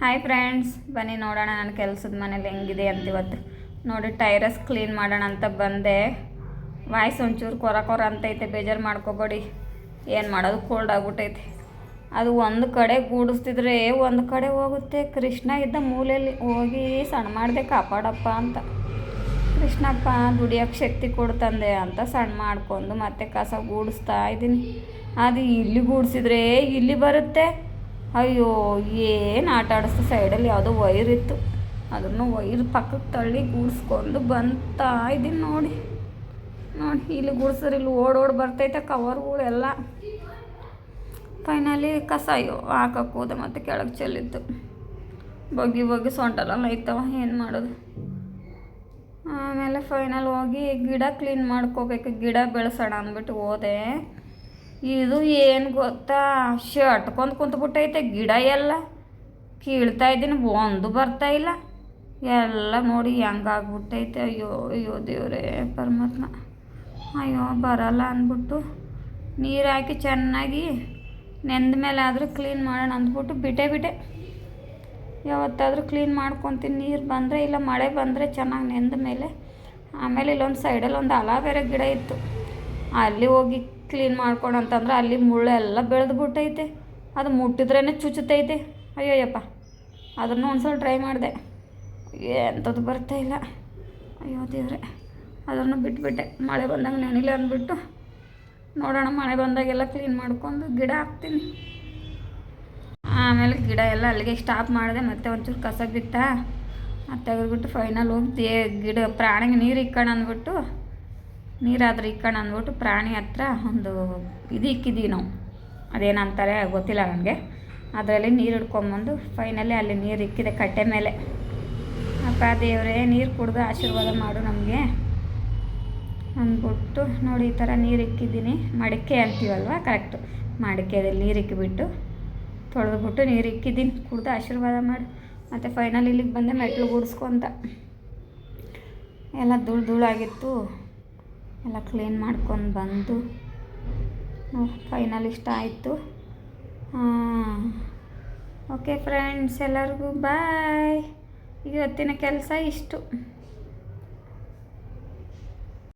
Hi friends ಬನ್ನಿ ನೋಡೋಣ ನನ್ನ ಕೆಲಸದ ಮನೇಲಿ ಹೆಂಗಿದೆ ಅಂತ ಇವತ್ತು. ನೋಡಿ ಟೈರಸ್ ಕ್ಲೀನ್ ಮಾಡೋಣ ಅಂತ ಬಂದೆ. ವಾಯ್ಸ್ ಒಂಚೂರು ಕೊರ ಕೊರ ಅಂತೈತೆ, ಬೇಜಾರು ಮಾಡ್ಕೋಬೇಡಿ. ಏನು ಮಾಡೋದು ಕೋಲ್ಡ್ ಆಗ್ಬಿಟ್ಟೈತೆ. ಅದು ಒಂದು ಕಡೆ ಗೂಡಿಸ್ತಿದ್ರೆ ಒಂದು ಕಡೆ ಹೋಗುತ್ತೆ. ಕೃಷ್ಣ ಇದ್ದ ಮೂಲೆಯಲ್ಲಿ ಹೋಗಿ ಸಣ್ಣ ಮಾಡಿದೆ ಕಾಪಾಡಪ್ಪ ಅಂತ. ಕೃಷ್ಣಪ್ಪ ದುಡಿಯೋಕ್ಕೆ ಶಕ್ತಿ ಕೊಡ್ತಂದೆ ಅಂತ ಸಣ್ಣ ಮಾಡ್ಕೊಂಡು ಮತ್ತೆ ಕಸ ಗೂಡಿಸ್ತಾ ಇದ್ದೀನಿ. ಅದು ಇಲ್ಲಿ ಗೂಡಿಸಿದ್ರೆ ಇಲ್ಲಿ ಬರುತ್ತೆ. ಅಯ್ಯೋ, ಏನು ಆಟ ಆಡಿಸ್ತು ಸೈಡಲ್ಲಿ ಯಾವುದೋ ವೈರ್ ಇತ್ತು. ಅದನ್ನು ವೈರ್ ಪಕ್ಕಕ್ಕೆ ತಳ್ಳಿ ಗೂಡಿಸ್ಕೊಂಡು ಬಂತಾ ಇದ್ದೀನಿ ನೋಡಿ. ನೋಡಿ, ಇಲ್ಲಿ ಗೂಡ್ಸಿದ್ರೆ ಇಲ್ಲಿ ಓಡೋಡಿ ಬರ್ತೈತೆ ಕವರ್ಗಳೆಲ್ಲ. ಫೈನಲಿ ಕಸ ಅಯ್ಯೋ ಹಾಕಕ್ಕೆ ಹೋದೆ ಮತ್ತೆ ಕೆಳಗೆ ಚೆಲ್ಲಿತ್ತು ಬಗ್ಗಿ ಬಗ್ಗಿ ಸೊಂಟಲೆಲ್ಲ ಐತವ ಏನು ಮಾಡೋದು? ಆಮೇಲೆ ಫೈನಲ್ ಹೋಗಿ ಗಿಡ ಕ್ಲೀನ್ ಮಾಡ್ಕೋಬೇಕು, ಗಿಡ ಬೆಳೆಸೋಣ ಅಂದ್ಬಿಟ್ಟು ಹೋದೆ. ಇದು ಏನು ಗೊತ್ತಾ? ಶರ್ಟ್ಕೊಂಡು ಕುಂತ್ಬಿಟ್ಟೈತೆ, ಗಿಡ ಎಲ್ಲ. ಕೀಳ್ತಾ ಇದ್ದೀನಿ, ಒಂದು ಬರ್ತಾ ಇಲ್ಲ. ಎಲ್ಲ ನೋಡಿ ಹೆಂಗಾಗ್ಬಿಟ್ಟೈತೆ. ಅಯ್ಯೋ ಅಯ್ಯೋ ದೇವರೇ, ಪರಮಾತ್ಮ. ಅಯ್ಯೋ, ಬರಲ್ಲ ಅಂದ್ಬಿಟ್ಟು ನೀರು ಹಾಕಿ ಚೆನ್ನಾಗಿ ನೆಂದ ಮೇಲೆ ಆದರೂ ಕ್ಲೀನ್ ಮಾಡೋಣ ಅಂದ್ಬಿಟ್ಟು ಬಿಟ್ಟೆ ಬಿಟ್ಟೆ. ಯಾವತ್ತಾದರೂ ಕ್ಲೀನ್ ಮಾಡ್ಕೊತೀನಿ. ನೀರು ಬಂದರೆ ಇಲ್ಲ, ಮಳೆ ಬಂದರೆ ಚೆನ್ನಾಗಿ ನೆಂದ ಮೇಲೆ. ಆಮೇಲೆ ಇಲ್ಲೊಂದು ಸೈಡಲ್ಲಿ ಒಂದು ಅಲಾವೇರ ಗಿಡ ಇತ್ತು. ಅಲ್ಲಿ ಹೋಗಿ ಕ್ಲೀನ್ ಮಾಡ್ಕೊಂಡು ಅಂತಂದ್ರೆ ಅಲ್ಲಿ ಮುಳ್ಳೆಲ್ಲ ಬೆಳೆದು ಬಿಟ್ಟೈತೆ ಅದು ಮುಟ್ಟಿದ್ರೇ ಚುಚ್ಚುತ್ತೈತೆ. ಅಯ್ಯೋಯ್ಯಪ್ಪ, ಅದನ್ನು ಒಂದು ಸಲ ಟ್ರೈ ಮಾಡಿದೆ ಎಂಥದ್ದು ಬರ್ತಾ ಇಲ್ಲ. ಅಯ್ಯೋ ದೇವ್ರೆ, ಅದನ್ನು ಬಿಟ್ಬಿಟ್ಟೆ. ಮಳೆ ಬಂದಾಗ ನೆನಿಲ್ಲ ಅಂದ್ಬಿಟ್ಟು, ನೋಡೋಣ ಮಳೆ ಬಂದಾಗೆಲ್ಲ ಕ್ಲೀನ್ ಮಾಡ್ಕೊಂಡು ಗಿಡ ಹಾಕ್ತೀನಿ. ಆಮೇಲೆ ಗಿಡ ಎಲ್ಲ ಅಲ್ಲಿಗೆ ಸ್ಟಾಪ್ ಮಾಡಿದೆ. ಮತ್ತೆ ಒಂಚೂರು ಕಸ ಬಿತ್ತಾ ಮತ್ತೆ ತೆಗೆದ್ಬಿಟ್ಟು ಫೈನಲ್ ಹೋಗಿ ಗಿಡ, ಪ್ರಾಣಿಗೆ ನೀರು ಇಕ್ಕೋಣ ಅಂದ್ಬಿಟ್ಟು ನೀರಾದ್ರೆ ಇಕ್ಕೋಣ ಅಂದ್ಬಿಟ್ಟು ಪ್ರಾಣಿ ಹತ್ರ ಒಂದು ಇದು ಇಕ್ಕಿದ್ದೀವಿ ನಾವು. ಅದೇನಂತಾರೆ ಗೊತ್ತಿಲ್ಲ ನನಗೆ. ಅದರಲ್ಲಿ ನೀರು ಹಿಡ್ಕೊಂಬಂದು ಫೈನಲಿ ಅಲ್ಲಿ ನೀರು ಇಕ್ಕಿದೆ ಕಟ್ಟೆ ಮೇಲೆ. ಅಪ್ಪ ದೇವರೇ, ನೀರು ಕುಡ್ದು ಆಶೀರ್ವಾದ ಮಾಡು ನಮಗೆ. ಅಂದ್ಬಿಟ್ಟು ನೋಡಿ ಈ ಥರ ನೀರು ಇಕ್ಕಿದ್ದೀನಿ. ಮಡಿಕೆ ಅಂತೀವಲ್ವ? ಕರೆಕ್ಟು ಮಡಿಕೆದಲ್ಲಿ ನೀರು ಇಕ್ಕಿಬಿಟ್ಟು ತೊಳೆದ್ಬಿಟ್ಟು ನೀರು ಇಕ್ಕಿದ್ದೀನಿ. ಕುಡ್ದು ಆಶೀರ್ವಾದ ಮಾಡು. ಮತ್ತು ಫೈನಲ್ ಇಲ್ಲಿಗೆ ಬಂದೆ ಮೆಟ್ಲು ಗುಡಿಸ್ಕೊಂತ ಎಲ್ಲ ಧೂಳು ಧೂಳಾಗಿತ್ತು. ಎಲ್ಲ ಕ್ಲೀನ್ ಮಾಡ್ಕೊಂಡು ಬಂದು ಫೈನಲ್ ಇಷ್ಟ ಆಯಿತು. ಓಕೆ ಫ್ರೆಂಡ್ಸ್ ಎಲ್ಲರಿಗೂ ಬಾಯ್ ಇವತ್ತಿನ ಕೆಲಸ ಇಷ್ಟು.